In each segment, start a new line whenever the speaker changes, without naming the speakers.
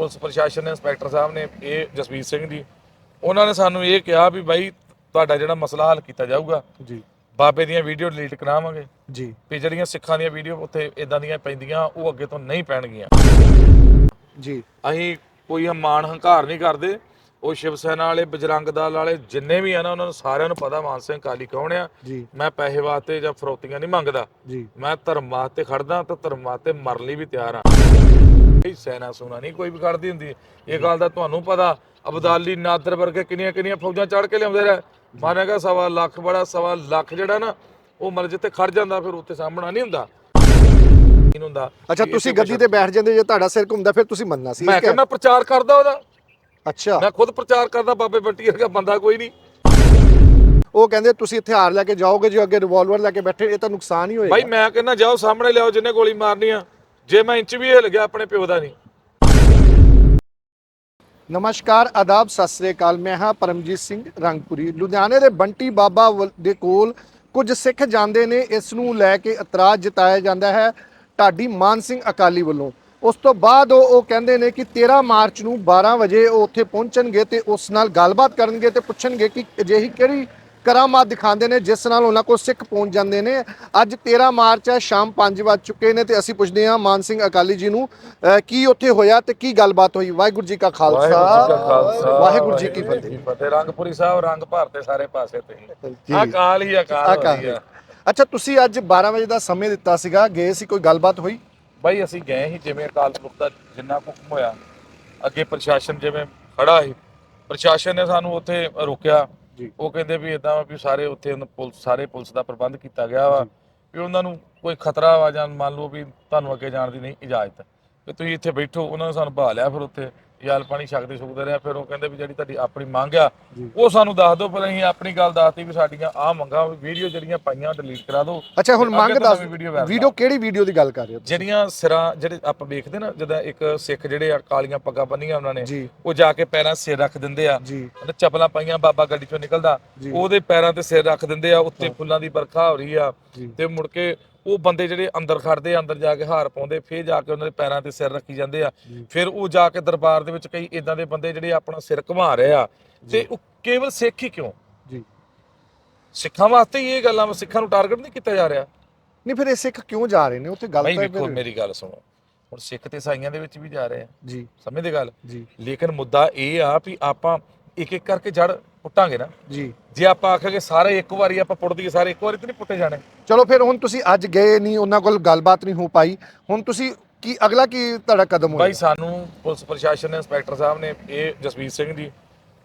Police ਪ੍ਰਸ਼ਾਸਨ ਨੇ inspector ਸਾਹਿਬ ਨੇ ਇਹ ਜਸਵੀਰ ਸਿੰਘ ਜੀ ਉਹਨਾਂ ਨੇ ਸਾਨੂੰ ਇਹ ਕਿਹਾ ਵੀ ਬਾਈ ਤੁਹਾਡਾ ਜਿਹੜਾ ਮਸਲਾ ਹੱਲ ਕੀਤਾ ਜਾਊਗਾ
ਜੀ।
ਬਾਬੇ ਦੀਆਂ ਵੀਡੀਓ ਡਿਲੀਟ ਕਰਾਵਾਂਗੇ।
ਜੀ।
ਵੀ ਜਿਹੜੀਆਂ ਸਿੱਖਾਂ ਦੀਆਂ ਵੀਡੀਓ ਉੱਥੇ ਇਦਾਂ ਦੀਆਂ ਪੈਂਦੀਆਂ ਉਹ ਅੱਗੇ ਤੋਂ ਨਹੀਂ ਪੈਣਗੀਆਂ।
ਜੀ।
ਅਸੀਂ ਕੋਈ ਮਾਣ ਹੰਕਾਰ ਨਹੀਂ ਕਰਦੇ ਉਹ ਸ਼ਿਵ ਸੈਨਾ ਵਾਲੇ ਬਜਰੰਗ ਦਲ ਵਾਲੇ ਜਿੰਨੇ ਵੀ ਆ ਨਾ ਉਹਨਾਂ ਨੂੰ ਸਾਰਿਆਂ ਨੂੰ ਪਤਾ ਮਾਨ ਸਿੰਘ ਕਾਲੀ ਕੌਣ ਆ? ਮੈਂ ਪੈਸੇ ਵਾਸਤੇ ਜਾਂ ਫਰੋਤੀਆਂ ਨਹੀਂ ਮੰਗਦਾ। ਮੈਂ ਧਰਮ ਵਾਸਤੇ ਖੜਦਾ ਤਾਂ ਧਰਮ ਵਾਸਤੇ ਮਰਨ ਲਈ ਵੀ ਤਿਆਰ ਆ। ਇਹ ਸੈਨਾ ਸੁਣਾ ਨਹੀਂ ਕੋਈ ਵੀ ਖੜਦੀ ਹੁੰਦੀ। ਇਹ ਗੱਲ ਦਾ ਤੁਹਾਨੂੰ ਪਤਾ ਅਬਦਾਲੀ ਨਾਦਰ ਵਰਗੇ ਕਿੰਨੀਆਂ ਕਿੰਨੀਆਂ ਫੌਜਾਂ ਚੜ ਕੇ ਲਿਆਉਂਦੇ ਰਹੇ। ਮਾਨੇਗਾ ਸਵਾ ਲੱਖ ਬੜਾ ਸਵਾ ਲੱਖ ਜਿਹੜਾ ਨਾ ਉਹ ਮਰ ਜਿੱਥੇ ਖੜ ਜਾਂਦਾ ਫਿਰ ਉੱਥੇ ਸਾਹਮਣਾ ਨਹੀਂ ਹੁੰਦਾ। ਨਹੀਂ ਹੁੰਦਾ।
ਅੱਛਾ ਤੁਸੀਂ ਗੱਦੀ ਤੇ ਬੈਠ ਜਾਂਦੇ ਜੇ ਤੁਹਾਡਾ ਸਿਰ ਘੁੰਮਦਾ ਫਿਰ ਤੁਸੀਂ ਮੰਨਣਾ ਸੀ
ਮੈਂ? ਕਹਿੰਦਾ ਪ੍ਰਚਾਰ ਕਰਦਾ ਉਹਦਾ।
ਅੱਛਾ।
ਮੈਂ ਖੁਦ ਪ੍ਰਚਾਰ ਕਰਦਾ ਬਾਬੇ ਬੰਟੀ ਵਰਗਾ ਬੰਦਾ ਕੋਈ ਨਹੀਂ।
ਉਹ ਕਹਿੰਦੇ ਤੁਸੀਂ ਹਥਿਆਰ ਲੈ ਕੇ ਜਾਓਗੇ ਜੇ ਅੱਗੇ ਰਿਵਾਲਵਰ ਲੈ ਕੇ ਬੈਠੇ ਇਹ ਤਾਂ ਨੁਕਸਾਨ ਹੀ ਹੋਏਗਾ।
ਭਾਈ ਮੈਂ ਕਹਿੰਦਾ ਜਾਓ ਸਾਹਮਣੇ ਲਿਆਓ ਜਿੰਨੇ ਗੋਲੀ ਮਾਰਨੀ ਆ। ਜੇ ਮੈਂ ਇੰਚ ਵੀ ਹਿੱਲ ਗਿਆ ਆਪਣੇ ਪਿਓ ਦਾ ਨਹੀਂ।
ਨਮਸਕਾਰ, ਆਦਾਬ, ਸਤਿ ਸ੍ਰੀ ਅਕਾਲ। ਮੈਂ ਹਾਂ ਪਰਮਜੀਤ ਸਿੰਘ ਰੰਗਪੁਰੀ। ਲੁਧਿਆਣੇ ਦੇ ਬੰਟੀ ਬਾਬਾ ਵੱਲ- ਦੇ ਕੋਲ ਕੁਝ ਸਿੱਖ ਜਾਂਦੇ ਨੇ, ਇਸ ਨੂੰ ਲੈ ਕੇ ਇਤਰਾਜ਼ ਜਤਾਇਆ ਜਾਂਦਾ ਹੈ ਢਾਡੀ ਮਾਨ ਸਿੰਘ ਅਕਾਲੀ ਵੱਲੋਂ। ਉਸ ਤੋਂ ਬਾਅਦ ਉਹ ਉਹ ਕਹਿੰਦੇ ਨੇ ਕਿ 13 ਮਾਰਚ ਨੂੰ 12 ਵਜੇ ਉਹ ਉੱਥੇ ਪਹੁੰਚਣਗੇ ਤੇ ਉਸ ਨਾਲ ਗੱਲਬਾਤ ਕਰਨਗੇ ਤੇ ਪੁੱਛਣਗੇ ਕਿ ਅਜਿਹੀ ਕਿਹੜੀ ਕਰਾਮਾਤ ਦਿਖਾਉਂਦੇ ਨੇ ਜਿਸ ਨਾਲ ਉਹਨਾਂ ਕੋਲ ਸਿੱਖ ਪਹੁੰਚ ਜਾਂਦੇ ਨੇ। ਅੱਜ 13 ਮਾਰਚ ਹੈ ਸ਼ਾਮ 5 ਵੱਜ ਚੁੱਕੇ ਨੇ ਤੇ ਅਸੀਂ ਪੁੱਛਦੇ ਹਾਂ ਮਾਨ ਸਿੰਘ ਅਕਾਲੀ ਜੀ ਨੂੰ ਕੀ ਉੱਥੇ ਹੋਇਆ ਤੇ ਕੀ ਗੱਲਬਾਤ ਹੋਈ? ਵਾਹਿਗੁਰੂ ਜੀ ਕਾ ਖਾਲਸਾ। ਵਾਹਿਗੁਰੂ ਜੀ ਕੀ ਫਤਿਹ।
ਫਤਿਹ। ਰੰਗਪੁਰੀ ਸਾਹਿਬ ਰੰਗ ਭਰਤੇ ਸਾਰੇ ਪਾਸੇ
ਜੀ।
ਅਕਾਲ ਹੀ ਅਕਾਲ ਹੋਈ ਆ।
ਅੱਛਾ ਤੁਸੀਂ ਅੱਜ 12 ਵਜੇ ਦਾ ਸਮੇਂ ਦਿੱਤਾ ਸੀਗਾ ਗਏ ਸੀ ਕੋਈ ਗੱਲਬਾਤ ਹੋਈ?
ਬਾਈ ਅਸੀਂ ਗਏ ਸੀ ਜਿਵੇਂ ਅਕਾਲ ਪੁਰਖ ਦਾ ਜਿੰਨਾ ਹੁਕਮ ਹੋਇਆ। ਅੱਗੇ ਪ੍ਰਸ਼ਾਸਨ ਜਿਵੇਂ ਖੜਾ ਸੀ ਪ੍ਰਸ਼ਾਸਨ ਨੇ ਸਾਨੂੰ ਉੱਥੇ ਰੋਕਿਆ। ਉਹ ਕਹਿੰਦੇ ਵੀ ਇਦਾਂ ਵੀ ਸਾਰੇ ਉੱਥੇ ਪੁਲਿਸ ਸਾਰੇ ਪੁਲਿਸ ਦਾ ਪ੍ਰਬੰਧ ਕੀਤਾ ਗਿਆ ਵਾ ਵੀ ਉਹਨਾਂ ਨੂੰ ਕੋਈ ਖਤਰਾ ਵਾ ਜਾਂ ਮੰਨ ਲਓ ਵੀ ਤੁਹਾਨੂੰ ਅੱਗੇ ਜਾਣ ਦੀ ਨਹੀਂ ਇਜਾਜ਼ਤ, ਵੀ ਤੁਸੀਂ ਇੱਥੇ ਬੈਠੋ, ਉਹਨਾਂ ਨੇ ਸਾਨੂੰ ਬਹਾ ਲਿਆ ਫਿਰ ਉੱਥੇ। ਜਲ ਪਾਣੀ ਛਕਦੇ ਛੁਕਦੇ ਰਿਹਾ ਫਿਰ ਉਹ ਕਹਿੰਦੇ ਵੀ ਜਿਹੜੀ ਤੁਹਾਡੀ ਆਪਣੀ ਮੰਗ ਆ। ਉਹ ਸਾਨੂੰ ਦੱਸ ਦਿਓ ਪਰ ਅਸੀਂ ਆਪਣੀ ਗੱਲ ਦੱਸਤੀ ਵੀ ਸਾਡੀਆਂ ਆਹ ਮੰਗਾਂ ਵੀਡੀਓ ਜਿਹੜੀਆਂ ਪਾਈਆਂ ਡਿਲੀਟ ਕਰਾ ਦਿਓ।
ਅੱਛਾ ਹੁਣ ਮੰਗ ਦੱਸ ਵੀਡੀਓ ਕਿਹੜੀ ਵੀਡੀਓ ਦੀ ਗੱਲ ਕਰ ਰਹੇ ਹੋ?
ਜਿਹੜੀਆਂ ਸਿਰਾਂ ਜਿਹੜੇ ਆਪਾਂ ਵੇਖਦੇ ਨਾ ਜਦੋਂ ਇੱਕ ਸਿੱਖ ਜਿਹੜੇ ਆ ਕਾਲੀਆਂ ਪੱਗਾਂ ਬੰਨੀਆਂ ਉਹਨਾਂ ਨੇ ਉਹ ਜਾ ਕੇ ਪੈਰਾਂ ਸਿਰ ਰੱਖ ਦਿੰਦੇ ਆ। ਚੱਪਲਾਂ ਪਾਈਆਂ ਬਾਬਾ ਗੱਡੀ ਚੋਂ ਨਿਕਲਦਾ। ਉਹਦੇ ਪੈਰਾਂ ਤੇ ਸਿਰ ਰੱਖ ਦਿੰਦੇ ਆ ਉੱਤੇ ਫੁੱਲਾਂ ਦੀ ਵਰਖਾ ਹੋ ਰਹੀ ਆ। ਤੇ ਮੁੜ ਕੇ ਉਹ ਬੰਦੇ ਜਿਹੜੇ ਅੰਦਰ ਖੜਦੇ ਆ ਅੰਦਰ ਜਾ ਕੇ ਹਾਰ ਪਾਉਂਦੇ ਫੇਰ ਜਾ ਕੇ ਉਹਨਾਂ ਦੇ ਪੈਰਾਂ ਤੇ ਸਿਰ ਰੱਖੀ ਜਾਂਦੇ ਆ। ਫਿਰ ਉਹ ਜਾ ਕੇ ਦਰਬਾਰ ਦੇ ਵਿੱਚ ਕਈ ਇਦਾਂ ਦੇ ਬੰਦੇ ਜਿਹੜੇ ਆਪਣਾ ਸਿਰ ਘੁਮਾ ਰਹੇ ਆ। ਤੇ ਉਹ ਕੇਵਲ ਸਿੱਖ ਹੀ ਕਿਉਂ?
ਜੀ।
ਸਿੱਖਾਂ ਵਾਸਤੇ ਹੀ ਇਹ ਗੱਲਾਂ ਸਿੱਖਾਂ ਨੂੰ ਟਾਰਗੇਟ ਨਹੀਂ ਕੀਤਾ ਜਾ ਰਿਹਾ।
ਨਹੀਂ ਫਿਰ ਇਹ ਸਿੱਖ ਕਿਉਂ ਜਾ ਰਹੇ ਨੇ? ਉੱਥੇ ਗੱਲ ਤਾਂ
ਵੇਖੋ ਮੇਰੀ ਗੱਲ ਸੁਣੋ। ਹੁਣ ਸਿੱਖ ਤੇ ਇਸਾਈਆਂ ਦੇ ਵਿੱਚ ਵੀ ਜਾ ਰਹੇ ਆ।
ਜੀ।
ਸਮਝਦੇ ਗੱਲ?
ਜੀ।
ਲੇਕਿਨ ਮੁੱਦਾ ਇਹ ਆ ਵੀ ਆਪਾਂ ਇੱਕ ਇੱਕ ਕਰਕੇ ਜੜ ਪੁੱਟਾਂਗੇ ਨਾ।
ਜੀ।
ਜੇ ਆਪਾਂ ਆਖਾਂਗੇ ਸਾਰੇ ਇੱਕ ਵਾਰੀ ਆਪਾਂ ਪੁੱਟ ਦਈਏ ਸਾਰੇ ਇੱਕ ਵਾਰੀ ਤੇ ਨਹੀਂ ਪੁੱਟੇ ਜਾਣੇ।
ਚਲੋ ਫਿਰ ਹੁਣ ਤੁਸੀਂ ਅੱਜ ਗਏ ਨਹੀਂ ਉਹਨਾਂ ਕੋਲ ਗੱਲਬਾਤ ਨਹੀਂ ਹੋ ਪਾਈ। ਹੁਣ ਤੁਸੀਂ ਕੀ ਅਗਲਾ ਕੀ ਤੁਹਾਡਾ ਕਦਮ
ਬਾਈ
ਹੋਏਗਾ
ਸਾਨੂੰ ਪੁਲਿਸ ਪ੍ਰਸ਼ਾਸਨ ਨੇ ਇੰਸਪੈਕਟਰ ਸਾਹਿਬ ਨੇ ਇਹ ਜਸਵੀਰ ਸਿੰਘ ਜੀ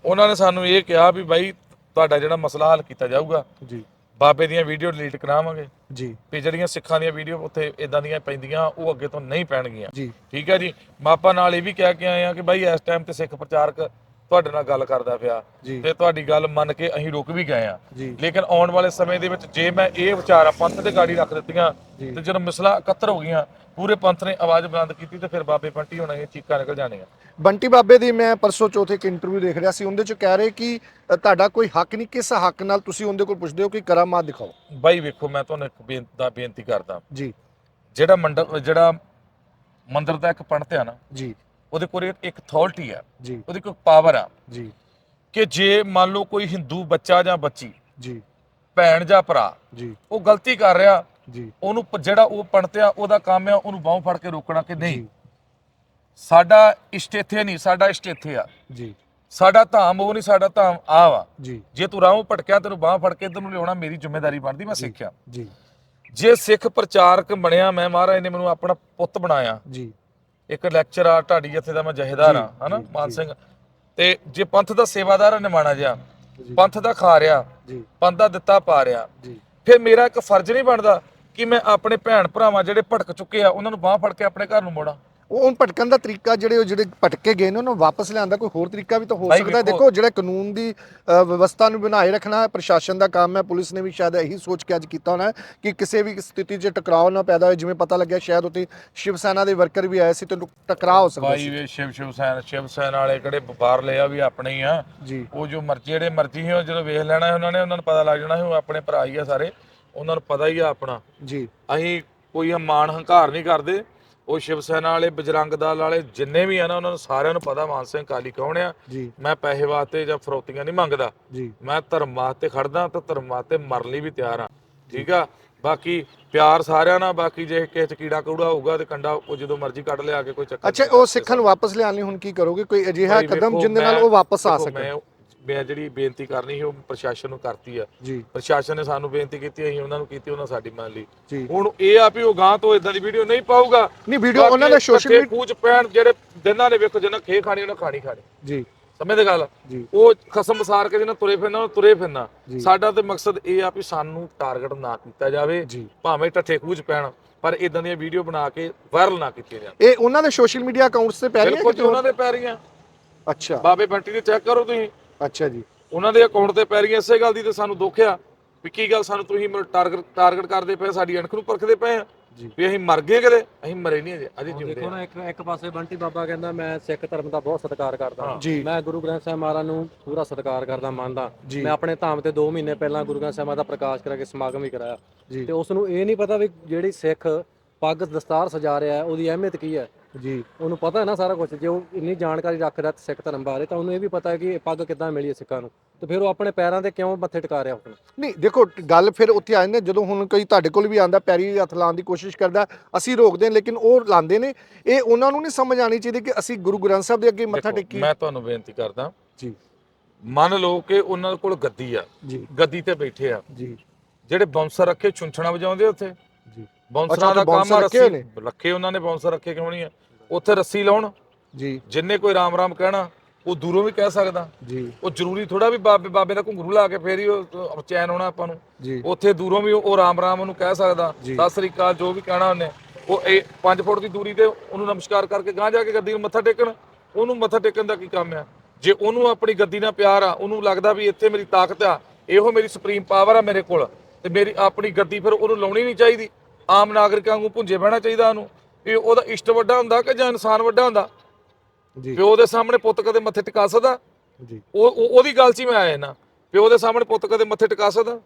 ਉਹਨਾਂ ਨੇ ਸਾਨੂੰ ਇਹ ਕਿਹਾ ਵੀ ਬਾਈ ਤੁਹਾਡਾ ਜਿਹੜਾ ਮਸਲਾ ਹੱਲ ਕੀਤਾ ਜਾਊਗਾ
ਜੀ।
ਬਾਬੇ ਦੀਆਂ ਵੀਡੀਓ ਡਿਲੀਟ ਕਰਾਵਾਂਗੇ।
ਜੀ।
ਵੀ ਜਿਹੜੀਆਂ ਸਿੱਖਾਂ ਦੀਆਂ ਵੀਡੀਓ ਉੱਥੇ ਇਦਾਂ ਦੀਆਂ ਪੈਂਦੀਆਂ ਉਹ ਅੱਗੇ ਤੋਂ ਨਹੀਂ ਪੈਣਗੀਆਂ।
ਜੀ।
ਠੀਕ ਹੈ ਜੀ? ਮਾਪਾ ਨਾਲ ਇਹ ਵੀ ਕਹਿ ਕੇ ਆਏ ਆ ਕਿ ਬਾਈ ਇਸ ਟਾਈਮ ਤੇ ਸਿੱਖ ਪ੍ਰਚਾਰਕ ਤੁਹਾਡੇ ਨਾਲ ਗੱਲ ਕਰਦਾ ਪਿਆ। ਤੇ ਤੁਹਾਡੀ ਗੱਲ ਮੰਨ ਕੇ ਅਸੀਂ ਰੁਕ ਵੀ ਗਏ ਆ ਲੇਕਿਨ ਆਉਣ ਵਾਲੇ ਸਮੇਂ ਦੇ ਵਿੱਚ ਜੇ ਮੈਂ ਇਹ ਵਿਚਾਰਾ ਪੰਥ ਦੇ ਗਾੜੀ ਰੱਖ ਦਿੱਤੀਆਂ। ਤੇ ਜਦੋਂ ਮਿਸਲਾ ਇਕੱਤਰ ਹੋ ਗਈਆਂ ਪੂਰੇ ਪੰਥ ਨੇ ਆਵਾਜ਼ ਬੁਲੰਦ ਕੀਤੀ ਤੇ ਫਿਰ ਬਾਬੇ ਪੰਟੀ ਹੋਣਾ ਇਹ ਚੀਕਾਂ ਨਿਕਲ ਜਾਣੀਆਂ।
ਬੰਟੀ ਬਾਬੇ ਦੀ ਮੈਂ ਪਰਸੋਂ ਚੌਥੇ ਇੱਕ ਇੰਟਰਵਿਊ ਦੇਖ ਰਿਹਾ ਸੀ ਉਹਦੇ ਚ ਕਹਿ ਰਹੇ ਕਿ ਤੁਹਾਡਾ ਕੋਈ ਹੱਕ ਨਹੀਂ ਕਿਸ ਹੱਕ ਨਾਲ ਤੁਸੀਂ ਉਹਦੇ ਕੋਲ ਪੁੱਛਦੇ ਹੋ ਕਿ ਕਰਾਮਾਤ ਦਿਖਾਓ?
ਬਾਈ ਵੇਖੋ ਮੈਂ ਤੁਹਾਨੂੰ ਇੱਕ ਬੇਨਤੀ ਦਾ ਬੇਨਤੀ ਕਰਦਾ।
ਜੀ।
ਜਿਹੜਾ ਮੰਡਲ ਜਿਹੜਾ ਮੰਦਿਰ ਦਾ ਇੱਕ ਪੰਡਤ ਆ ਨਾ
ਜੀ।
ਉਹਦੇ ਕੋਲ ਇੱਕ- ਅਥਾਰਟੀ ਆ।
ਜੀ।
ਉਹਦੀ ਕੋਈ ਪਾਵਰ ਆ।
ਜੀ।
ਕਿ ਜੇ ਮੰਨ ਲਓ ਕੋਈ ਹਿੰਦੂ ਬੱਚਾ ਜਾਂ ਬੱਚੀ
ਜੀ।
ਭੈਣ ਜਾਂ ਭਰਾ
ਜੀ।
ਉਹ ਗਲਤੀ ਕਰ ਰਿਹਾ
ਜੀ।
ਉਹਨੂੰ ਪ- ਜਿਹੜਾ ਉਹ ਪੰਡਤ ਆ ਉਹਦਾ ਕੰਮ ਆ ਉਹਨੂੰ ਬਾਹੋਂ ਫੜ ਕੇ ਰੋਕਣਾ ਕਿ ਨਹੀਂ?
ਜੀ,
ਸਾਡਾ ਇਸ਼ਟ ਇੱਥੇ ਨਹੀਂ ਸਾਡਾ ਇਸ਼ਟ ਇੱਥੇ ਆ।
ਜੀ।
ਸਾਡਾ ਧਾਮ ਉਹ ਨਹੀਂ ਸਾਡਾ ਧਾਮ ਆ ਵਾ।
ਜੀ।
ਜੇ ਤੂੰ ਰਾਹੋਂ ਭਟਕਿਆ ਤੈਨੂੰ ਬਾਹ ਫੜ ਕੇ ਇੱਧਰ ਨੂੰ ਲਿਆਉਣਾ ਮੇਰੀ ਜ਼ਿੰਮੇਵਾਰੀ ਬਣਦੀ ਮੈਂ ਸਿੱਖਿਆ।
ਜੀ।
ਜੇ ਸਿੱਖ ਪ੍ਰਚਾਰਕ ਬਣਿਆ ਮੈਂ ਮਹਾਰਾਜ ਨੇ ਮੈਨੂੰ ਆਪਣਾ ਪੁੱਤ ਬਣਾਇਆ।
ਜੀ।
ਇੱਕ ਲੈਕਚਰਰ ਢਾਡੀ ਜਥੇ ਦਾ ਮੈਂ ਜਹੇਦਾਰ ਆ ਹਨਾ ਮਾਨ। ਸਿੰਘ। ਤੇ ਜੇ ਪੰਥ ਦਾ ਸੇਵਾਦਾਰ ਆ ਨਿਮਾਣਾ ਜਿਹਾ ਪੰਥ ਦਾ ਖਾ ਰਿਆ
ਜੀ।
ਪੰਥ ਦਾ ਦਿੱਤਾ ਪਾ ਰਿਆ
ਜੀ।
ਫਿਰ ਮੇਰਾ ਇੱਕ ਫਰਜ਼ ਨਹੀਂ ਬਣਦਾ ਕਿ ਮੈਂ ਆਪਣੇ ਭੈਣ ਭਰਾਵਾਂ ਜਿਹੜੇ ਭਟਕ ਚੁੱਕੇ ਆ ਉਹਨਾਂ ਨੂੰ ਬਾਹ ਫੜ ਕੇ ਆਪਣੇ ਘਰ ਨੂੰ ਮੋੜਾਂ।
ਉਹ ਭਟਕਣ ਦਾ ਤਰੀਕਾ ਜਿਹੜੇ ਉਹ ਜਿਹੜੇ ਭਟਕੇ ਗਏ ਨੇ ਉਹਨਾਂ ਨੂੰ ਵਾਪਸ ਲਿਆਉਣ ਦਾ ਕੋਈ ਹੋਰ ਤਰੀਕਾ ਵੀ ਤਾਂ ਹੋ
ਭਾਈ
ਸਕਦਾ ਹੈ।
ਵੇਖੋ-
ਦੇਖੋ ਜਿਹੜਾ ਕਾਨੂੰਨ ਦੀ ਅ, ਵਿਵਸਥਾ ਨੂੰ ਬਣਾਏ ਰੱਖਣਾ ਪ੍ਰਸ਼ਾਸਨ ਦਾ ਕੰਮ ਹੈ ਪੁਲਿਸ ਨੇ ਵੀ ਸ਼ਾਇਦ ਇਹੀ ਸੋਚ ਕੇ ਅੱਜ ਕੀਤਾ ਹੋਣਾ ਹੈ ਕਿ ਕਿਸੇ ਵੀ ਸਥਿਤੀ 'ਚ ਟਕਰਾਅ ਨਾ ਪੈਦਾ ਹੋਏ। ਜਿਵੇਂ ਪਤਾ ਲੱਗਿਆ ਸ਼ਾਇਦ ਉੱਥੇ ਸ਼ਿਵ ਸੈਨਾ ਦੇ ਵਰਕਰ ਵੀ ਆਏ ਸੀ ਤੇ ਟਕਰਾਅ ਹੋ ਸਕਦਾ ਸੀ।
ਵੇ ਸ਼ਿਵ ਸ਼ਿਵ ਸੈਨ ਸ਼ਿਵ ਸੈਨ ਵਾਲੇ ਕਿਹੜੇ ਵਪਾਰ ਲਿਆ ਵੀ ਆਪਣੇ ਹੀ ਆ।
ਜੀ।
ਉਹ ਜੋ ਮਰਜ਼ੀ ਜਿਹੜੇ ਮਰਜ਼ੀ ਸੀ ਉਹ ਜਦੋਂ ਵੇਖ ਲੈਣਾ ਉਹਨਾਂ ਨੇ ਉਹਨਾਂ ਨੂੰ ਪਤਾ ਲੱਗ ਜਾਣਾ ਸੀ ਉਹ ਆਪਣੇ ਭਰਾ ਹੀ ਆ ਸਾਰੇ। ਉਹਨਾਂ ਨੂੰ ਪਤਾ ਹੀ ਆ ਆਪਣਾ।
ਜੀ।
ਅਸੀਂ ਕੋਈ ਮਾਣ ਹੰਕਾਰ ਨਹੀਂ ਕਰਦੇ। ਉਹ ਸ਼ਿਵ ਸੈਨਾ ਵਾਲੇ ਬਜਰੰਗ ਦਲ ਵਾਲੇ ਜਿੰਨੇ ਵੀ ਆ ਨਾ ਉਹਨਾਂ ਨੂੰ ਸਾਰਿਆਂ ਨੂੰ ਪਤਾ ਮਾਨ ਸਿੰਘ ਕਾਲੀ ਕੌਣ ਆ?
ਜੀ।
ਮੈਂ ਪੈਸੇ ਵਾਸਤੇ ਜਾਂ ਫਰੋਤੀਆਂ ਨਹੀਂ ਮੰਗਦਾ।
ਜੀ।
ਮੈਂ ਧਰਮ ਵਾਸਤੇ ਖੜਦਾ ਤਾਂ ਧਰਮ ਵਾਸਤੇ ਮਰਨ ਲਈ ਵੀ ਤਿਆਰ ਆ। ਠੀਕ ਆ? ਬਾਕੀ ਪਿਆਰ ਸਾਰਿਆਂ ਨਾਲ ਬਾਕੀ ਜੇ ਕਿਸੇ ਚ ਕੀੜਾ ਕੂੜਾ ਹੋਊਗਾ ਤੇ ਕੰਡਾ ਉਹ ਜਦੋਂ ਮਰਜ਼ੀ ਕੱਢ ਲਿਆ ਕੇ ਕੋਈ ਚੱਕਰ
ਅੱਛਾ। ਉਹ ਸਿੱਖਣ ਨੂੰ ਵਾਪਸ ਲਿਆਉਣ ਲਈ ਹੁਣ ਕੀ ਕਰੋਗੇ? ਕੋਈ ਅਜਿਹਾ ਕਦਮ ਜਿੰਦੇ ਨਾਲ ਉਹ ਵਾਪਸ ਆ
ਦੇਖੋ,
ਸਕੇ
ਮੈਂ ਮੈਂ ਜਿਹੜੀ ਬੇਨਤੀ ਕਰਨੀ ਸੀ ਉਹ ਪ੍ਰਸ਼ਾਸਨ ਨੂੰ ਕਰਤੀ ਆ।
ਜੀ।
ਪ੍ਰਸ਼ਾਸਨ ਨੇ ਸਾਨੂੰ ਬੇਨਤੀ ਕੀਤੀ ਅਸੀਂ ਉਹਨਾਂ ਨੂੰ ਕੀਤੀ ਉਹਨਾਂ ਸਾਡੀ ਮੰਨ ਲਈ। ਹੁਣ ਇਹ ਆ ਵੀ ਉਹ ਗਾਂ ਤੋਂ ਇਦਾਂ ਦੀ ਵੀਡੀਓ ਨਹੀਂ ਪਾਊਗਾ।
ਨਹੀਂ ਵੀਡੀਓ ਉਹਨਾਂ ਨੇ ਸੋਸ਼ਲ
ਮੀਡੀਆ ਕੂਚ ਪੈਣ ਜਿਹੜੇ ਦਿਨਾਂ ਨੇ ਵੇਖੋ ਜਿਹਨਾਂ ਖੇ ਖਾਣੀ ਉਹਨਾਂ ਖਾਣੀ ਖਾਣੀ।
ਜੀ।
ਸਮਝਦੇ ਗੱਲ?
ਜੀ।
ਉਹ ਖਸਮ ਵਸਾਰ ਕੇ ਜਿਹਨਾਂ ਤੁਰੇ ਫਿਰਨਾ ਉਹ ਤੁਰੇ ਫਿਰਨਾ। ਸਾਡਾ ਤੇ ਮਕਸਦ ਇਹ ਆ ਵੀ ਸਾਨੂੰ ਟਾਰਗੇਟ ਨਾ ਕੀਤਾ ਜਾਵੇ
ਜੀ।
ਭਾਵੇਂ ਟੱਠੇ ਖੂਚ ਪੈਣ ਪਰ ਇਦਾਂ ਦੀਆਂ ਵੀਡੀਓ ਬਣਾ ਕੇ ਵਾਇਰਲ ਨਾ ਕੀਤੀਆਂ ਜਾਣ।
ਇਹ ਉਹਨਾਂ ਦੇ ਸੋਸ਼ਲ ਮੀਡੀਆ ਅਕਾਊਂਟਸ ਤੇ ਪੈ ਰਹੀ ਹੈ
ਬਿਲਕੁਲ ਉਹਨਾਂ ਦੇ ਪੈ ਰਹੀਆਂ।
ਅੱਛਾ।
ਬਾਬੇ ਬੰਟੀ ਦੇ ਚੈੱਕ ਕਰੋ ਤੁਸੀਂ।
ਅੱਛਾ ਜੀ।
ਉਹਨਾਂ ਦੇ ਅਕਾਊਂਟ ਤੇ ਪੈ ਰਹੀਆਂ ਇਸੇ ਗੱਲ ਦੀ ਤੇ ਸਾਨੂੰ ਦੁੱਖ ਆ ਵੀ ਕੀ ਗੱਲ ਸਾਨੂੰ ਤੁਸੀਂ ਟਾਰਗੇਟ ਟਾਰਗੇਟ ਕਰਦੇ ਪਏ ਸਾਡੀ ਅਣਖ ਨੂੰ ਪਰਖਦੇ ਪਏ ਆ
ਜੀ।
ਵੀ ਅਸੀਂ ਮਰ ਗਏ ਕਦੇ? ਅਸੀਂ ਮਰੇ ਨਹੀਂ ਅਜੇ ਅਜੇ ਜਿਉਂਦੇ
ਦੇਖੋ ਨਾ ਇੱਕ ਇੱਕ ਪਾਸੇ ਬੰਟੀ ਬਾਬਾ ਕਹਿੰਦਾ ਮੈਂ ਸਿੱਖ ਧਰਮ ਦਾ ਬਹੁਤ ਸਤਿਕਾਰ ਕਰਦਾ। ਮੈਂ ਗੁਰੂ ਗ੍ਰੰਥ ਸਾਹਿਬ ਮਹਾਰਾਜ ਨੂੰ ਪੂਰਾ ਸਤਿਕਾਰ ਕਰਦਾ ਮੰਨਦਾ।
ਜੀ।
ਮੈਂ ਆਪਣੇ ਧਾਮ ਤੇ 2 ਮਹੀਨੇ ਪਹਿਲਾਂ ਗੁਰੂ ਗ੍ਰੰਥ ਸਾਹਿਬ ਦਾ ਪ੍ਰਕਾਸ਼ ਕਰਾ ਕੇ ਸਮਾਗਮ ਵੀ ਕਰਾਇਆ।
ਜੀ।
ਤੇ ਉਸ ਨੂੰ ਇਹ ਨਹੀਂ ਪਤਾ ਵੀ ਜਿਹੜੀ ਸਿੱਖ ਪੱਗ ਦਸਤਾਰ ਸਜਾ ਰਿਹਾ ਹੈ ਉਹਦੀ ਅਹਿਮੀਅਤ ਕੀ ਹੈ।
ਜੀ।
ਉਹਨੂੰ ਪਤਾ ਹੈ ਨਾ ਸਾਰਾ ਕੁਝ ਜੇ ਉਹ ਇੰਨੀ ਜਾਣਕਾਰੀ ਰੱਖਦਾ ਸਿੱਖ ਧਰਮ ਬਾਰੇ ਤਾਂ ਉਹਨੂੰ ਇਹ ਵੀ ਪਤਾ ਹੈ ਕਿ ਇਹ ਪੱਗ ਕਿੱਦਾਂ ਮਿਲੀ ਹੈ ਸਿੱਖਾਂ ਨੂੰ। ਤੇ ਫਿਰ ਉਹ ਆਪਣੇ ਪੈਰਾਂ ਤੇ ਕਿਉਂ ਮੱਥੇ ਟਿਕਾ ਰਿਹਾ ਹੁਣ?
ਨਹੀਂ ਦੇਖੋ ਗੱਲ ਫਿਰ ਉੱਥੇ ਆ ਜਾਂਦੇ ਜਦੋਂ ਹੁਣ ਕੋਈ ਤੁਹਾਡੇ ਕੋਲ ਵੀ ਆਂਦਾ ਪੈਰੀ ਹੱਥ ਲਾਉਣ ਦੀ ਕੋਸ਼ਿਸ਼ ਕਰਦਾ ਅਸੀਂ ਰੋਕਦੇ ਹਾਂ ਲੇਕਿਨ ਉਹ ਲਾਉਂਦੇ ਨੇ। ਇਹ ਉਹਨਾਂ ਨੂੰ ਨਹੀਂ ਸਮਝ ਆਣੀ ਚਾਹੀਦੀ ਕਿ ਅਸੀਂ ਗੁਰੂ ਗ੍ਰੰਥ ਸਾਹਿਬ ਦੇ ਅੱਗੇ ਮੱਥਾ ਟੇਕੀ
ਮੈਂ ਤੁਹਾਨੂੰ ਬੇਨਤੀ ਕਰਦਾ।
ਜੀ।
ਮੰਨ ਲਓ ਕਿ ਉਹਨਾਂ ਕੋਲ ਗੱਦੀ ਆ।
ਜੀ।
ਗੱਦੀ ਤੇ ਬੈਠੇ ਆ।
ਜੀ।
ਜਿਹੜੇ ਬਾਉਂਸਰ ਰੱਖੇ ਛੁੰਛਣਾ ਵਜਾਉਂਦੇ ਉੱਥੇ?
ਉੱਥੇ
ਦਾ ਕੰਮ ਆ
ਰੱਖੇ ਹੋਏ
ਰੱਖੇ ਉਹਨਾਂ ਨੇ ਬਾਉਂਸਰ ਰੱਖੇ ਕਿਉਂ ਨਹੀਂ ਆ? ਉੱਥੇ ਰੱਸੀ ਲਾਉਣ
ਜੀ।
ਜਿੰਨੇ ਕੋਈ ਰਾਮ ਰਾਮ ਕਹਿਣਾ ਉਹ ਦੂਰੋਂ ਵੀ ਕਹਿ ਸਕਦਾ।
ਜੀ।
ਉਹ ਜ਼ਰੂਰੀ ਥੋੜਾ ਵੀ ਬਾਬੇ ਬਾਬੇ ਦਾ ਘੁੰਗਰੂ ਲਾ ਕੇ ਫੇਰ ਹੀ ਉਹ ਚੈਨ ਆਉਣਾ ਆਪਾਂ ਨੂੰ।
ਜੀ।
ਉੱਥੇ ਦੂਰੋਂ ਵੀ ਉਹ ਰਾਮ ਰਾਮ ਉਹਨੂੰ ਕਹਿ ਸਕਦਾ। ਸਤਿ ਸ੍ਰੀ ਅਕਾਲ ਜੋ ਵੀ ਕਹਿਣਾ ਉਹਨੇ। ਉਹ ਇਹ 5 ਫੁੱਟ ਦੀ ਦੂਰੀ ਤੇ ਉਹਨੂੰ ਨਮਸਕਾਰ ਕਰਕੇ ਗਾਂ ਜਾ ਕੇ ਗੱਦੀ ਨੂੰ ਮੱਥਾ ਟੇਕਣ ਉਹਨੂੰ ਮੱਥਾ ਟੇਕਣ ਦਾ ਕੀ ਕੰਮ ਆ? ਜੇ ਉਹਨੂੰ ਆਪਣੀ ਗੱਦੀ ਨਾਲ ਪਿਆਰ ਆ ਉਹਨੂੰ ਲੱਗਦਾ ਵੀ ਇੱਥੇ ਮੇਰੀ ਤਾਕਤ ਆ ਇਹੋ ਮੇਰੀ ਸੁਪਰੀਮ ਪਾਵਰ ਆ ਮੇਰੇ ਕੋਲ ਤੇ ਮੇਰੀ ਆਪਣੀ ਗੱਦੀ ਫਿਰ ਉਹਨੂੰ ਲਾਉਣੀ ਨਹੀਂ ਚਾਹੀਦੀ। ਆਮ ਨਾਗਰਿਕਾਂ ਵਾਂਗੂ ਭੁੰਜੇ ਬਹਿਣਾ ਚਾਹੀਦਾ ਉਹਨੂੰ ਇਹ ਉਹਦਾ ਇਸ਼ਟ ਵੱਡਾ ਹੁੰਦਾ ਕਿ ਜਾਂ ਇਨਸਾਨ ਵੱਡਾ ਹੁੰਦਾ।
ਜੀ।
ਪਿਓ ਦੇ ਸਾਹਮਣੇ ਪੁੱਤ ਕਦੇ ਮੱਥੇ ਟਿਕਾ ਸਕਦਾ।
ਜੀ।
ਉਹ ਉਹ- ਉਹਦੀ ਗੱਲ 'ਚ ਹੀ ਮੈਂ ਆਇਆ ਨਾ ਪਿਓ ਦੇ ਸਾਹਮਣੇ ਪੁੱਤ ਕਦੇ ਮੱਥੇ ਟਿਕਾ ਸਕਦਾ।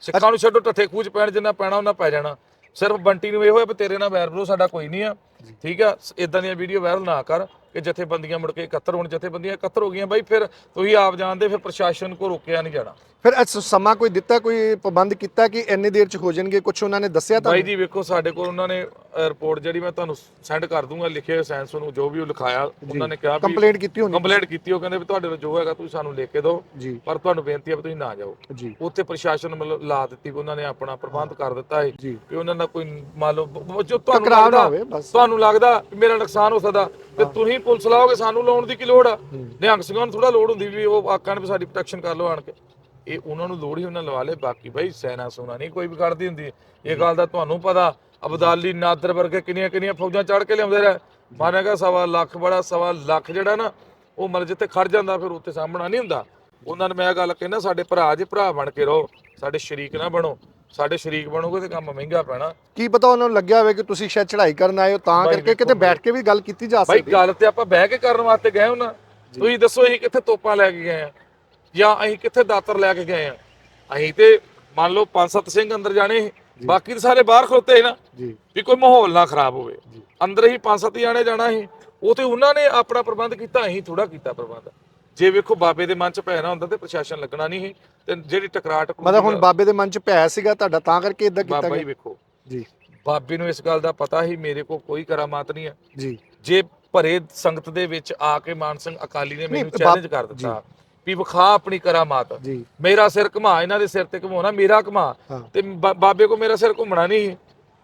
ਸਿੱਖਾਂ ਨੂੰ ਛੱਡੋ ਟੱਠੇ ਖੂਚ ਪੈਣ ਜਿੰਨਾ ਪੈਣਾ ਉਹਨਾਂ ਪੈ ਜਾਣਾ। ਸਿਰਫ ਬੰਟੀ ਨੂੰ ਇਹ ਹੋਇਆ ਵੀ ਤੇਰੇ ਨਾਲ ਵੈਰ ਵਿਰੋਧ ਸਾਡਾ ਕੋਈ ਨਹੀਂ ਆ। ਠੀਕ ਆ? ਇਦਾਂ ਦੀਆਂ ਵੀਡੀਓ ਵਾਇਰਲ ਨਾ ਕਰ ਕਿ ਜਥੇਬੰਦੀਆਂ ਮੁੜ ਕੇ ਇਕੱਤਰ ਹੋਣ ਜਥੇਬੰਦੀਆਂ ਇਕੱਤਰ ਹੋ ਗਈਆਂ। ਬਾਈ ਫਿਰ ਤੁਸੀਂ ਆਪ ਜਾਣਦੇ ਫਿਰ ਪ੍ਰਸ਼ਾਸਨ ਕੋ ਰੋਕਿਆ ਨਹੀਂ ਜਾਣਾ।
ਫਿਰ ਇਸ ਸਮਾਂ ਕੋਈ ਦਿੱਤਾ ਕੋਈ ਪਾਬੰਦ ਕੀਤਾ ਕਿ ਇੰਨੇ ਦੇਰ ਚ ਹੋ ਜਾਣਗੇ? ਕੁਝ ਉਹਨਾਂ ਨੇ ਦੱਸਿਆ
ਬਾਈ
ਤੁਹਾਨੂੰ?
ਜੀ ਵੇਖੋ ਸਾਡੇ ਕੋਲ ਉਹਨਾਂ ਨੇ ਰਿਪੋਰਟ ਜਿਹੜੀ ਮੈਂ ਤੁਹਾਨੂੰ ਸੈਂਡ ਕਰ ਦੂੰਗਾ ਲਿਖੇ ਸਾਇੰਸ ਨੂੰ ਜੋ ਵੀ ਉਹ ਲਿਖਾਇਆ ਉਹਨਾਂ ਨੇ ਕਿਹਾ
ਕੰਪਲੇਂਟ ਕੀਤੀ ਹੋਣੀ।
ਕੰਪਲੇਂਟ ਕੀਤੀ ਉਹ ਕਹਿੰਦੇ ਵੀ ਤੁਹਾਡੇ ਕੋਲ ਜੋ ਹੈਗਾ ਤੁਸੀਂ ਸਾਨੂੰ ਲਿਖ ਕੇ ਦਿਓ। ਪਰ ਤੁਹਾਨੂੰ ਬੇਨਤੀ ਹੈ ਵੀ ਤੁਸੀਂ ਨਾ ਜਾਓ। ਉੱਥੇ ਪ੍ਰਸ਼ਾਸਨ ਮਤਲਬ ਲਾ ਦਿੱਤੀ ਉਹਨਾਂ ਨੇ ਆਪਣਾ ਪ੍ਰਬੰਧ ਕਰ ਦਿੱਤਾ ਹੈ ਵੀ ਉਹਨਾਂ ਦਾ ਕੋਈ ਮੰਨ ਲਓ ਜੋ ਤੁਹਾਨੂੰ
ਟਕਰਾਅ ਨਾ
ਲੱਗਦਾ
ਹੋਵੇ ਬਸ।
ਤੁਹਾਨੂੰ ਲੱਗਦਾ ਵੀ ਮੇਰਾ ਨੁਕਸਾਨ ਹੋ ਸਕਦਾ। ਤੇ ਤੁਸੀਂ ਪੁਲਿਸ ਲਾਓਗੇ, ਸਾਨੂੰ ਲਾਉਣ ਦੀ ਕੀ ਲੋੜ ਆ? ਨਿਹੰਗ ਸਿੰਘਾਂ ਨੂੰ ਥੋੜਾ ਲੋੜ ਹੁੰਦੀ ਵੀ ਉਹ ਆਕਾਂ ਨੇ ਸਾਡੀ ਪ੍ਰੋਟੈਕਸ਼ਨ ਕਰ ਲਓ ਆਣ ਕੇ। ਇਹ ਉਹਨਾਂ ਨੂੰ ਲੋੜ ਹੀ ਉਹਨਾਂ ਲਵਾ ਲੇ ਬਾਕੀ ਭਾਈ ਸੈਨਾ ਸੋਨਾ ਨਹੀਂ, ਕੋਈ ਵੀ ਹੁੰਦੀ। ਇਹ ਗੱਲ ਦਾ ਤੁਹਾਨੂੰ ਪਤਾ, ਅਬਦਾਲੀ ਨਾਦਰ ਵਰਗੇ ਕਿੰਨੀਆਂ ਕਿੰਨੀਆਂ ਫੌਜਾਂ ਚੜ ਕੇ ਲਿਆਉਂਦੇ ਰਹੇ। ਮਾਨੇਗਾ ਸਵਾ ਲੱਖ ਬੜਾ, ਸਵਾ ਲੱਖ ਜਿਹੜਾ ਨਾ, ਉਹ ਮਤਲਬ ਜਿੱਥੇ ਖੜ ਜਾਂਦਾ ਫਿਰ ਉੱਥੇ ਸਾਹਮਣਾ ਨਹੀਂ ਹੁੰਦਾ। ਉਹਨਾਂ ਨੇ ਮੈਂ ਗੱਲ ਕਹਿੰਦਾ, ਸਾਡੇ ਭਰਾ ਜੇ, ਭਰਾ ਬਣ ਕੇ ਰਹੋ। ਸਾਡੇ ਸ਼ਰੀਕ ਨਾ ਬਣੋ। ਸਾਡੇ ਸ਼ਰੀਕ ਬਣੋਗੇ ਤੇ ਕੰਮ ਮਹਿੰਗਾ ਪੈਣਾ।
ਕੀ ਪਤਾ ਉਹਨਾਂ ਨੂੰ ਲੱਗਿਆ ਹੋਵੇ ਕਿ ਤੁਸੀਂ ਸ਼ਾਇਦ ਚੜ੍ਹਾਈ ਕਰਨ ਆਏ ਹੋ ਤਾਂ
ਬਾਈ
ਕਰਕੇ ਕਿਤੇ ਬੈਠ ਕੇ ਵੀ ਗੱਲ ਕੀਤੀ ਜਾ ਸਕਦੀ
ਗੱਲ ਤੇ ਆਪਾਂ ਬਹਿ ਕੇ ਕਰਨ ਵਾਸਤੇ ਗਏ ਹੋ ਨਾ। ਤੁਸੀਂ ਦੱਸੋ ਅਸੀਂ ਕਿੱਥੇ ਤੋਪਾਂ ਲੈ ਕੇ ਗਏ ਆ? ਜਾਂ ਅਸੀਂ ਕਿੱਥੇ ਦਾਤਰ ਲੈ ਕੇ ਗਏ ਆ? ਅਸੀਂ ਤੇ ਮੰਨ ਲਓ ਪੰਜ ਸੱਤ ਸਿੰਘ ਅੰਦਰ ਜਾਣੇ ਸੀ। ਬਾਕੀ ਤਾਂ ਸਾਰੇ ਬਾਹਰ ਖਲੋਤੇ ਨਾ।
ਜੀ।
ਵੀ ਕੋਈ ਮਾਹੌਲ ਨਾ ਖਰਾਬ ਹੋਵੇ। ਅੰਦਰ ਹੀ ਪੰਜ ਸੱਤ ਜਾਣੇ ਜਾਣਾ ਸੀ। ਉਹ ਤੇ ਉਹਨਾਂ ਨੇ ਆਪਣਾ ਪ੍ਰਬੰਧ ਕੀਤਾ ਅਸੀਂ ਥੋੜਾ ਕੀਤਾ ਪ੍ਰਬੰਧ। ਜੇ ਵੇਖੋ ਬਾਬੇ ਦੇ ਮਨ ਚ ਪੈਣਾ ਹੁੰਦਾ ਤੇ ਪ੍ਰਸ਼ਾਸਨ ਲੱਗਣਾ ਨਹੀਂ ਸੀ ਤੇ ਜਿਹੜੀ ਟਕਰਾਟ
ਮਤਲਬ ਹੁਣ ਬਾਬੇ ਦੇ ਮਨ ਚ ਪਿਆ ਸੀਗਾ ਤੁਹਾਡਾ ਤਾਂ ਕਰਕੇ ਇਦਾਂ ਕੀਤਾ
ਬਾਬਾ ਹੀ ਵੇਖੋ।
ਜੀ।
ਬਾਬੇ ਨੂੰ ਇਸ ਗੱਲ ਦਾ ਪਤਾ ਸੀ ਮੇਰੇ ਕੋਲ ਕੋਈ ਕਰਾਮਾਤ ਨਹੀਂ ਹੈ।
ਜੀ।
ਜੇ ਭਰੇ ਸੰਗਤ ਦੇ ਵਿੱਚ ਆ ਕੇ ਮਾਨ ਸਿੰਘ ਅਕਾਲੀ ਨੇ ਮੈਨੂੰ ਚੈਲੰਜ ਕਰ ਦਿੱਤਾ ਵੀ ਵਿਖਾ ਆਪਣੀ ਕਰਾਮਾਤ। ਮੇਰਾ ਸਿਰ ਘੁਮਾ ਇਹਨਾਂ ਦੇ ਸਿਰ ਤੇ ਘੁਮਾਉਣਾ ਮੇਰਾ ਘੁਮਾ।
ਹਾਂ।
ਤੇ ਬਾਬੇ ਕੋ ਮੇਰਾ ਸਿਰ ਘੁੰਮਣਾ ਨਹੀਂ।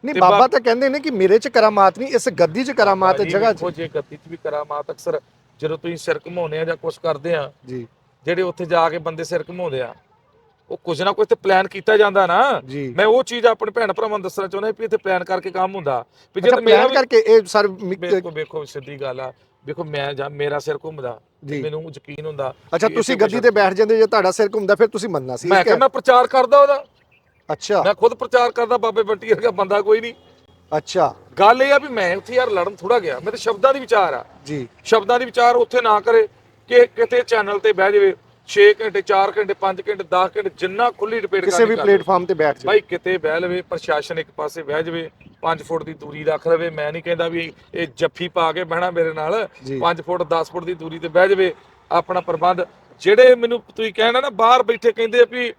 ਨਹੀਂ ਬਾਬਾ ਤਾਂ ਕਹਿੰਦੇ ਨੇ ਕਿ ਮੇਰੇ ਚ ਕਰਾਮਾਤ ਨਹੀਂ ਇਸ ਗੱਦੀ ਚ ਕਰਾਮਾਤ ਹੈ ਜਗ੍ਹਾ ਚ।
ਜੇ ਗੱਦੀ 'ਚ ਵੀ ਕਰਾਮਾਤ ਅਕਸਰ ਜਦੋਂ ਤੁਸੀਂ ਸਿਰ ਘੁਮਾਉਂਦੇ ਆ ਜਾਂ ਕੁਝ ਕਰਦੇ ਆ
ਜੀ।
ਜਿਹੜੇ ਉੱਥੇ ਜਾ ਕੇ ਬੰਦੇ ਸਿਰ ਘੁਮਾਉਂਦੇ ਆ ਉਹ ਕੁਝ ਨਾ ਕੁਝ ਤੇ ਪਲਾਨ ਕੀਤਾ ਜਾਂਦਾ ਨਾ।
ਜੀ।
ਮੈਂ ਉਹ ਚੀਜ਼ ਆਪਣੇ ਭੈਣ ਭਰਾਵਾਂ ਨੂੰ ਦੱਸਣਾ ਚਾਹੁੰਦਾ ਵੀ ਇੱਥੇ ਪਲਾਨ ਕਰਕੇ ਕੰਮ ਹੁੰਦਾ। ਵੀ ਜਦ ਮੇਰਾ
ਕਰਕੇ ਇਹ ਸਰ
ਵੇਖੋ ਵੇਖੋ ਸਿੱਧੀ ਗੱਲ ਆ। ਵੇਖੋ ਮੈਂ ਜਾਂ ਮੇਰਾ ਸਿਰ ਘੁੰਮਦਾ
ਜੀ।
ਮੈਨੂੰ ਯਕੀਨ ਹੁੰਦਾ
ਅੱਛਾ ਤੁਸੀਂ ਗੱਦੀ ਤੇ ਬੈਠ ਜਾਂਦੇ ਜੇ ਤੁਹਾਡਾ ਸਿਰ ਘੁੰਮਦਾ ਫਿਰ ਤੁਸੀਂ ਮੰਨਣਾ ਸੀ।
ਮੈਂ
ਇਹ
ਕਿਹਾ
ਕਹਿ-
ਮੈਂ ਪ੍ਰਚਾਰ ਕਰਦਾ ਉਹਦਾ।
ਅੱਛਾ।
ਮੈਂ ਖੁਦ ਪ੍ਰਚਾਰ ਕਰਦਾ ਬਾਬੇ ਬੰਟੀ ਵਰਗਾ ਬੰਦਾ ਕੋਈ ਨਹੀਂ।
ਅੱਛਾ।
ਗੱਲ ਇਹ ਆ ਵੀ ਮੈਂ ਉੱਥੇ ਯਾਰ ਲੜਨ ਥੋੜਾ ਗਿਆ। ਮੇਰੇ ਸ਼ਬਦਾਂ ਦੀ ਵਿਚਾਰ ਆ।
ਜੀ।
ਸ਼ਬਦਾਂ ਦੀ ਵਿਚਾਰ ਉੱਥੇ ਨਾ ਕਰੇ। ਕਿ ਕਿਤੇ ਚੈਨਲ ਤੇ ਬਹਿ ਜਾਵੇ। 6 ਘੰਟੇ 4 ਘੰਟੇ 5 ਘੰਟੇ 10 ਘੰਟੇ ਜਿੰਨਾ ਖੁੱਲੀ ਡਿਬੇਟ
ਕਿਸੇ ਵੀ ਪਲੇਟਫਾਰਮ ਤੇ ਬੈਠ ਜਾਓ
ਭਾਈ ਕਿਤੇ ਬਹਿ ਲਵੇ ਪ੍ਰਸ਼ਾਸਨ ਇੱਕ ਪਾਸੇ ਬਹਿ ਜਾਵੇ 5 ਫੁੱਟ ਦੀ ਦੂਰੀ ਰੱਖ ਲਵੇ। ਮੈਂ ਨਹੀਂ ਕਹਿੰਦਾ ਵੀ ਇਹ ਜੱਫੀ ਪਾ ਕੇ ਬਹਿਣਾ ਮੇਰੇ ਨਾਲ।
ਜੀ।
5 ਫੁੱਟ 10 ਫੁੱਟ ਦੀ ਦੂਰੀ ਤੇ ਬਹਿ ਜਾਵੇ। ਆਪਣਾ ਪ੍ਰਬੰਧ। ਜਿਹੜੇ ਮੈਨੂੰ ਤੁਸੀਂ ਕਹਿਣਾ ਨਾ ਬਾਹਰ ਬੈਠੇ ਕਹਿੰਦੇ ਆ ਵੀ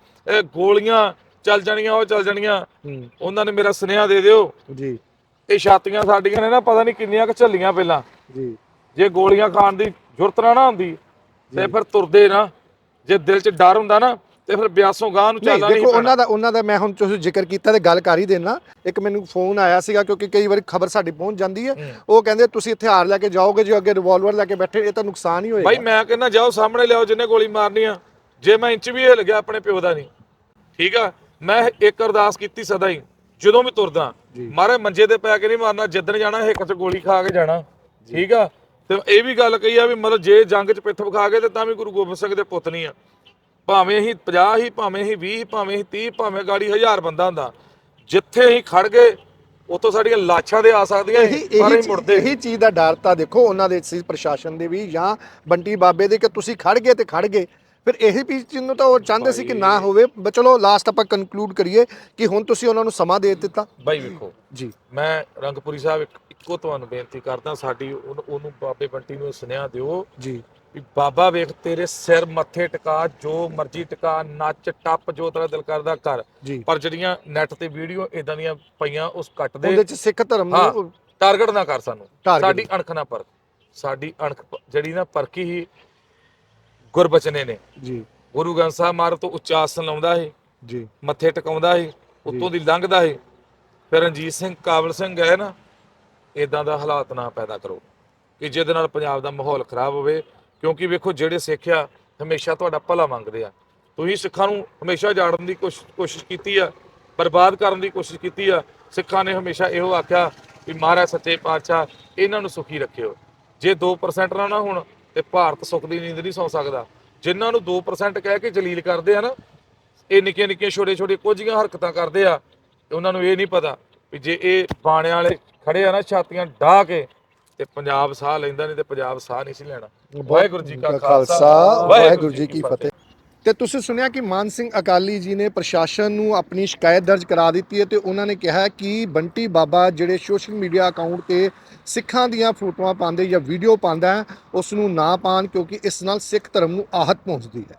ਗੋਲੀਆਂ ਚੱਲ ਜਾਣੀਆਂ ਉਹ ਚੱਲ ਜਾਣੀਆਂ।
ਹੂੰ।
ਉਹਨਾਂ ਨੇ ਮੇਰਾ ਸੁਨੇਹਾ ਦੇ ਦਿਓ।
ਜੀ।
ਇਹ ਛਾਤੀਆਂ ਸਾਡੀਆਂ ਨੇ ਨਾ ਪਤਾ ਨਹੀਂ ਕਿੰਨੀਆਂ ਕੁ ਝੱਲੀਆਂ ਪਹਿਲਾਂ।
ਜੀ।
ਜੇ ਗੋਲੀਆਂ ਖਾਣ ਦੀ ਜ਼ਰੂਰਤ ਨਾ ਨਾ ਹੁੰਦੀ ਤੇ ਫਿਰ ਤੁਰਦੇ ਨਾ। ਜੇ ਦਿਲ 'ਚ ਡਰ ਹੁੰਦਾ ਨਾ ਤੇ ਫਿਰ ਬਿਆਸੋਂ ਗਾਂ ਨੂੰ ਚੱਲਣਾ ਨਹੀਂ
ਦੇਖੋ ਉਹਨਾਂ ਦਾ ਉਹਨਾਂ ਦਾ ਮੈਂ ਹੁਣ ਤੁਸੀਂ ਜ਼ਿਕਰ ਕੀਤਾ ਤੇ ਗੱਲ ਕਰ ਹੀ ਦੇਣਾ। ਇੱਕ ਮੈਨੂੰ ਫੋਨ ਆਇਆ ਸੀਗਾ ਕਿਉਂਕਿ ਕਈ ਵਾਰੀ ਖਬਰ ਸਾਡੀ ਪਹੁੰਚ ਜਾਂਦੀ ਹੈ। ਉਹ ਕਹਿੰਦੇ ਤੁਸੀਂ ਹਥਿਆਰ ਲੈ ਕੇ ਜਾਓਗੇ ਜੇ ਅੱਗੇ ਰਿਵਾਲਵਰ ਲੈ ਕੇ ਬੈਠੇ ਇਹ ਤਾਂ ਨੁਕਸਾਨ ਹੀ ਹੋਏਗਾ।
ਬਾਈ ਮੈਂ ਕਹਿੰਦਾ ਜਾਓ ਸਾਹਮਣੇ ਲਿਆਓ ਜਿੰਨੇ ਗੋਲੀ ਮਾਰਨੀ ਆ ਜੇ ਮੈਂ ਇੰਚ ਵੀ ਹਿੱਲ ਗਿਆ ਆਪਣੇ ਪਿਓ ਦਾ ਨਹੀਂ। ਠੀਕ ਆ? ਮੈਂ ਇੱਕ ਅਰਦਾਸ ਕੀਤੀ ਸਦਾ ਹੀ ਜਦੋਂ ਵੀ ਤੁਰਦਾ। ਮਾਰੇ ਮੰਜੇ ਤੇ ਪੈ ਕੇ ਨਹੀਂ ਮਾਰਨਾ ਜਿੱਦਣ ਜਾਣਾ ਹਿੱਕ 'ਚ ਗੋਲੀ ਖਾ ਕੇ ਜਾਣਾ ਠੀਕ ਆ? ਤੇ ਇਹ ਵੀ ਗੱਲ ਕਹੀ ਆ ਵੀ ਮਤਲਬ ਜੇ ਜੰਗ 'ਚ ਪਿੱਠ ਵਿਖਾ ਗਏ ਤੇ ਤਾਂ ਵੀ ਗੁਰੂ ਗੋਬਿੰਦ ਸਿੰਘ ਦੇ ਪੁੱਤ ਨਹੀਂ ਆ। ਭਾਵੇਂ ਅਸੀਂ 50 ਹੀ ਭਾਵੇਂ ਅਸੀਂ 20 ਭਾਵੇਂ ਅਸੀਂ 30 ਭਾਵੇਂ ਗਾੜੀ 1000 ਬੰਦਾ ਹੁੰਦਾ ਜਿੱਥੇ ਅਸੀਂ ਖੜ ਗਏ ਉਤੋਂ ਸਾਡੀਆਂ ਲਾਸ਼ਾਂ ਦੇ ਆ ਸਕਦੀਆਂ ਪਰ
ਇਹੀ
ਮੁੜਦੇ।
ਇਹੀ ਚੀਜ਼ ਦਾ ਡਰ ਤਾਂ ਦੇਖੋ ਉਹਨਾਂ ਦੇ ਸੀ ਪ੍ਰਸ਼ਾਸਨ ਦੇ ਵੀ ਜਾਂ ਬੰਟੀ ਬਾਬੇ ਦੇ ਕਿ ਤੁਸੀਂ ਖੜ ਗਏ ਤੇ ਖੜ ਗਏ। ਫਿਰ ਇਹੀ ਵੀ ਚੀਜ਼ ਨੂੰ ਤਾਂ ਉਹ ਚਾਹੁੰਦੇ ਸੀ ਕਿ ਨਾ ਹੋਵੇ ਬ- ਚਲੋ ਲਾਸਟ ਆਪਾਂ ਕਨਕਲੂਡ ਕਰੀਏ ਕਿ ਹੁਣ ਤੁਸੀਂ ਉਹਨਾਂ ਨੂੰ ਸਮਾਂ ਦੇ ਦਿੱਤਾ।
ਬਾਈ ਵੇਖੋ
ਜੀ।
ਮੈਂ ਰੰਗਪੁਰੀ ਸਾਹਿਬ ਇੱਕ- ਇੱਕੋ ਤੁਹਾਨੂੰ ਬੇਨਤੀ ਕਰਦਾ ਸਾਡੀ ਉਹਨੂੰ ਉਹਨੂੰ ਬਾਬੇ ਬੰਟੀ ਨੂੰ ਸੁਨੇਹਾ ਦਿਓ
ਜੀ।
ਵੀ ਬਾਬਾ ਵੇਖ ਤੇਰੇ ਸਿਰ ਮੱਥੇ ਟਿਕਾ ਜੋ ਮਰਜ਼ੀ ਟਿਕਾ ਨੱਚ ਟੱਪ ਜੋ ਤੇਰਾ ਦਿਲ ਕਰਦਾ ਕਰ।
ਜੀ।
ਪਰ ਜਿਹੜੀਆਂ ਨੈਟ ਤੇ ਵੀਡੀਓ ਇਦਾਂ ਦੀਆਂ ਪਈਆਂ ਉਸ ਕੱਟ ਦੇ
ਉਹਦੇ ਚ ਸਿੱਖ ਧਰਮ
ਹਾਂ
ਨੂੰ
ਟਾਰਗੇਟ ਨਾ ਕਰ ਸਾਨੂੰ।
Target
ਸਾਡੀ ਅਣਖ ਨਾ ਪਰਖ। ਸਾਡੀ ਅਣਖ ਪ- ਜਿਹੜੀ ਨਾ ਪਰਖੀ ਹੀ ਗੁਰਬਚਨੇ ਨੇ।
ਜੀ।
ਗੁਰੂ ਗ੍ਰੰਥ ਸਾਹਿਬ ਮਹਾਰਾਜ ਤੋਂ ਉੱਚਾ ਆਸਨ ਲਾਉਂਦਾ ਹੈ
ਜੀ।
ਮੱਥੇ ਟਿਕਾਉਂਦਾ ਹੈ ਉੱਤੋਂ ਦੀ ਲੰਘਦਾ ਹੈ ਫਿਰ ਰਣਜੀਤ ਸਿੰਘ ਕਾਬਲ ਸਿੰਘ ਗਏ ਨਾ ਇਦਾਂ ਦਾ ਹਾਲਾਤ ਨਾ ਪੈਦਾ ਕਰੋ ਕਿ ਜਿਹਦੇ ਨਾਲ ਪੰਜਾਬ ਦਾ ਮਾਹੌਲ ਖਰਾਬ ਹੋਵੇ। ਕਿਉਂਕਿ ਵੇਖੋ ਜਿਹੜੇ ਸਿੱਖ ਆ ਹਮੇਸ਼ਾ ਤੁਹਾਡਾ ਭਲਾ ਮੰਗਦੇ ਆ। ਤੁਸੀਂ ਸਿੱਖਾਂ ਨੂੰ ਹਮੇਸ਼ਾ ਜਾੜਨ ਦੀ ਕੋਸ਼ਿਸ਼ ਕੋਸ਼ਿਸ਼ ਕੀਤੀ ਆ ਬਰਬਾਦ ਕਰਨ ਦੀ ਕੋਸ਼ਿਸ਼ ਕੀਤੀ ਆ। ਸਿੱਖਾਂ ਨੇ ਹਮੇਸ਼ਾ ਇਹੋ ਆਖਿਆ ਵੀ ਮਹਾਰਾਜ ਸੱਚੇ ਪਾਤਸ਼ਾਹ ਇਹਨਾਂ ਨੂੰ ਸੁਖੀ ਰੱਖਿਓ। ਜੇ 2% ਨਾ ਨਾ ਹੁਣ ਤੇ ਭਾਰਤ ਸੁੱਖ ਦੀ ਨੀਂਦ ਨਹੀਂ ਸੌ ਸਕਦਾ। ਜਿਨ੍ਹਾਂ ਨੂੰ 2% ਕਹਿ ਕੇ ਜਲੀਲ ਕਰਦੇ ਆ ਨਾ ਇਹ ਨਿੱਕੀਆਂ ਨਿੱਕੀਆਂ ਛੋਟੇ ਛੋਟੇ ਕੁਝੀਆਂ ਹਰਕਤਾਂ ਕਰਦੇ ਆ ਤੇ ਉਹਨਾਂ ਨੂੰ ਇਹ ਨਹੀਂ ਪਤਾ ਵੀ ਜੇ ਇਹ ਬਾਣਿਆਂ ਵਾਲੇ ਖੜੇ ਆ ਨਾ ਛਾਤੀਆਂ ਢਾਹ ਕੇ ਤੇ ਪੰਜਾਬ ਸਾਹ ਲੈਂਦਾ ਨਹੀਂ ਤੇ ਪੰਜਾਬ ਸਾਹ ਨਹੀਂ ਸੀ ਲੈਣਾ। ਵਾਹਿਗੁਰੂ ਜੀ ਕਾ ਖਾਲਸਾ।
ਵਾਹਿਗੁਰੂ ਜੀ ਕੀ ਫਤਿਹ। ਤੇ ਤੁਸੀਂ ਸੁਣਿਆ ਕਿ ਮਾਨ ਸਿੰਘ ਅਕਾਲੀ ਜੀ ਨੇ ਪ੍ਰਸ਼ਾਸਨ ਨੂੰ ਆਪਣੀ ਸ਼ਿਕਾਇਤ ਦਰਜ ਕਰਾ ਦਿੱਤੀ ਹੈ ਤੇ ਉਹਨਾਂ ਨੇ ਕਿਹਾ ਕਿ ਬੰਟੀ ਬਾਬਾ ਜਿਹੜੇ ਸੋਸ਼ਲ ਮੀਡੀਆ ਅਕਾਊਂਟ ਤੇ ਸਿੱਖਾਂ ਦੀਆਂ ਫੋਟੋਆਂ ਪਾਉਂਦੇ ਜਾਂ ਵੀਡੀਓ ਪਾਉਂਦਾ ਹੈ ਉਸ ਨੂੰ ਨਾ ਪਾਣ ਕਿਉਂਕਿ ਇਸ ਨਾਲ ਸਿੱਖ ਧਰਮ ਨੂੰ ਆਹਤ ਪਹੁੰਚਦੀ ਹੈ।